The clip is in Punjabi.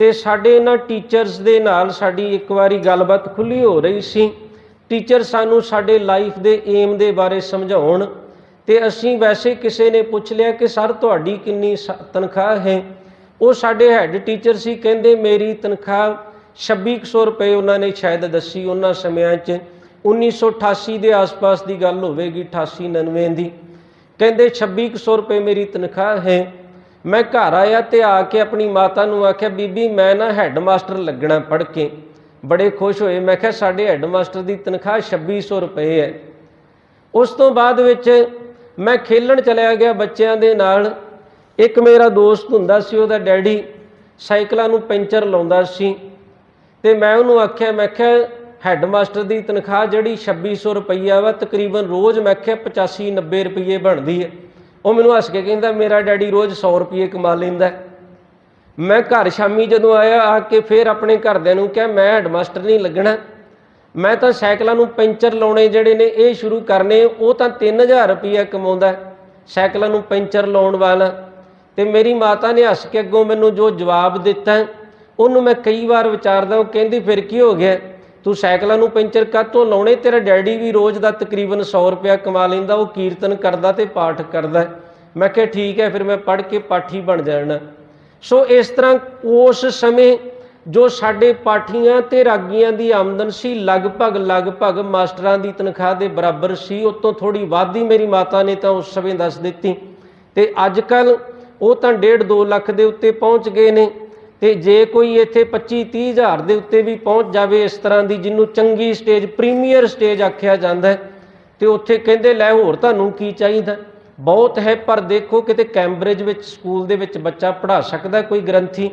ਤੇ ਸਾਡੇ ਇਹਨਾਂ ਟੀਚਰਸ ਦੇ ਨਾਲ ਸਾਡੀ ਇੱਕ ਵਾਰੀ ਗੱਲਬਾਤ ਖੁੱਲੀ ਹੋ ਰਹੀ ਸੀ। ਟੀਚਰ ਸਾਨੂੰ ਸਾਡੇ ਲਾਈਫ ਦੇ ਏਮ ਦੇ ਬਾਰੇ ਸਮਝਾਉਣ ਤੇ ਅਸੀਂ ਵੈਸੇ ਕਿਸੇ ਨੇ ਪੁੱਛ ਲਿਆ ਕਿ, ਸਰ, ਤੁਹਾਡੀ ਕਿੰਨੀ ਸ- ਤਨਖਾਹ ਹੈ? ਉਹ ਸਾਡੇ ਹੈੱਡ ਟੀਚਰ ਸੀ, ਕਹਿੰਦੇ, ਮੇਰੀ ਤਨਖਾਹ 2600 ਰੁਪਏ ਉਹਨਾਂ ਨੇ ਸ਼ਾਇਦ ਦੱਸੀ ਉਹਨਾਂ ਸਮਿਆਂ 'ਚ। 1988 ਦੇ ਆਸ-ਪਾਸ ਦੀ ਗੱਲ ਹੋਵੇਗੀ 88 99 ਦੀ। ਕਹਿੰਦੇ 2600 ਰੁਪਏ ਮੇਰੀ ਤਨਖਾਹ ਹੈ। ਮੈਂ ਘਰ ਆਇਆ ਤੇ ਆ ਕੇ ਆਪਣੀ ਮਾਤਾ ਨੂੰ ਆਖਿਆ, ਬੀਬੀ, ਮੈਂ ਨਾ ਹੈੱਡਮਾਸਟਰ ਲੱਗਣਾ ਪੜ੍ਹ ਕੇ। ਬੜੇ ਖੁਸ਼ ਹੋਏ। ਮੈਂ ਕਿਹਾ, ਸਾਡੇ ਹੈੱਡਮਾਸਟਰ ਦੀ ਤਨਖਾਹ 2600 ਰੁਪਏ ਹੈ। ਉਸ ਤੋਂ ਬਾਅਦ ਵਿੱਚ ਮੈਂ ਖੇਲਣ ਚਲਿਆ ਗਿਆ ਬੱਚਿਆਂ ਦੇ ਨਾਲ। ਇੱਕ ਮੇਰਾ ਦੋਸਤ ਹੁੰਦਾ ਸੀ, ਉਹਦਾ ਡੈਡੀ ਸਾਈਕਲਾਂ ਨੂੰ ਪੈਂਚਰ ਲਾਉਂਦਾ ਸੀ ਤੇ ਮੈਂ ਉਹਨੂੰ ਆਖਿਆ, ਮੈਂ ਕਿਹਾ, ਹੈੱਡਮਾਸਟਰ ਦੀ ਤਨਖਾਹ ਜਿਹੜੀ 2600 ਰੁਪਈਆ ਵਾ, ਤਕਰੀਬਨ ਰੋਜ਼ ਮੈਂ ਕਿਹਾ 85 90 ਰੁਪਏ ਬਣਦੀ ਹੈ। ਉਹ ਮੈਨੂੰ ਹੱਸ ਕੇ ਕਹਿੰਦਾ, ਮੇਰਾ ਡੈਡੀ ਰੋਜ਼ 100 ਰੁਪਏ ਕਮਾ ਲੈਂਦਾ ਮੈਂ ਘਰ ਸ਼ਾਮੀ ਜਦੋਂ ਆਇਆ, ਆ ਕੇ ਫਿਰ ਆਪਣੇ ਘਰਦਿਆਂ ਨੂੰ ਕਿਹਾ, ਮੈਂ ਹੈਡਮਾਸਟਰ ਨਹੀਂ ਲੱਗਣਾ। ਮੈਂ ਤਾਂ ਸਾਈਕਲਾਂ ਨੂੰ ਪੈਂਚਰ ਲਾਉਣੇ ਜਿਹੜੇ ਨੇ, ਇਹ ਸ਼ੁਰੂ ਕਰਨੇ, ਉਹ ਤਾਂ 3000 ਰੁਪਏ ਕਮਾਉਂਦਾ ਸਾਈਕਲਾਂ ਨੂੰ ਪੈਂਚਰ ਲਾਉਣ ਵਾਲਾ। ਤੇ ਮੇਰੀ ਮਾਤਾ ਨੇ ਹੱਸ ਕੇ ਅੱਗੋਂ ਮੈਨੂੰ ਜੋ ਜਵਾਬ ਦਿੱਤਾ, ਉਹਨੂੰ ਮੈਂ ਕਈ ਵਾਰ ਵਿਚਾਰਦਾ, ਉਹ ਕਹਿੰਦੀ, ਫਿਰ ਕੀ ਹੋ ਗਿਆ? ਤੂੰ ਸਾਈਕਲਾਂ ਨੂੰ ਪੈਂਚਰ ਕਾਹਤੋਂ ਲਾਉਣੇ? ਤੇਰਾ ਡੈਡੀ ਵੀ ਰੋਜ਼ ਦਾ ਤਕਰੀਬਨ 100 ਰੁਪਇਆ ਕਮਾ ਲੈਂਦਾ, ਉਹ ਕੀਰਤਨ ਕਰਦਾ ਤੇ ਪਾਠ ਕਰਦਾ। ਮੈਂ ਕਿਹਾ, ਠੀਕ ਹੈ, ਫਿਰ ਮੈਂ ਪੜ੍ਹ ਕੇ ਪਾਠੀ ਬਣ ਜਾਣਾ। ਸੋ ਇਸ ਤਰ੍ਹਾਂ ਉਸ ਸਮੇਂ ਜੋ ਸਾਡੇ ਪਾਠੀਆਂ ਤੇ ਰਾਗੀਆਂ ਦੀ ਆਮਦਨ ਸੀ, ਲਗਭਗ ਲਗਭਗ ਮਾਸਟਰਾਂ ਦੀ ਤਨਖਾਹ ਦੇ ਬਰਾਬਰ ਸੀ, ਉਤੋਂ ਥੋੜੀ ਵਾਧੀ ਮੇਰੀ ਮਾਤਾ ਨੇ ਤਾਂ ਉਸ ਸਮੇਂ ਦੱਸ ਦਿੱਤੀ। ਤੇ ਅੱਜ ਕੱਲ ਉਹ ਤਾਂ 1.5 2 ਲੱਖ ਦੇ ਉੱਤੇ ਪਹੁੰਚ ਗਏ ਨੇ। ਤੇ ਜੇ ਕੋਈ ਇੱਥੇ 25 30 ਹਜ਼ਾਰ ਦੇ ਉੱਤੇ ਵੀ ਪਹੁੰਚ ਜਾਵੇ ਇਸ ਤਰ੍ਹਾਂ ਦੀ ਜਿਹਨੂੰ ਚੰਗੀ ਸਟੇਜ ਪ੍ਰੀਮੀਅਰ ਸਟੇਜ ਆਖਿਆ ਜਾਂਦਾ ਹੈ, ਤੇ ਉੱਥੇ ਕਹਿੰਦੇ, ਲੈ ਹੋਰ ਤੁਹਾਨੂੰ ਕੀ ਚਾਹੀਦਾ? ਬਹੁਤ ਹੈ, ਪਰ ਦੇਖੋ ਕਿਤੇ ਕੈਂਬਰਿਜ ਵਿੱਚ ਸਕੂਲ ਦੇ ਵਿੱਚ ਬੱਚਾ ਪੜ੍ਹਾ ਸਕਦਾ ਕੋਈ ਗ੍ਰੰਥੀ।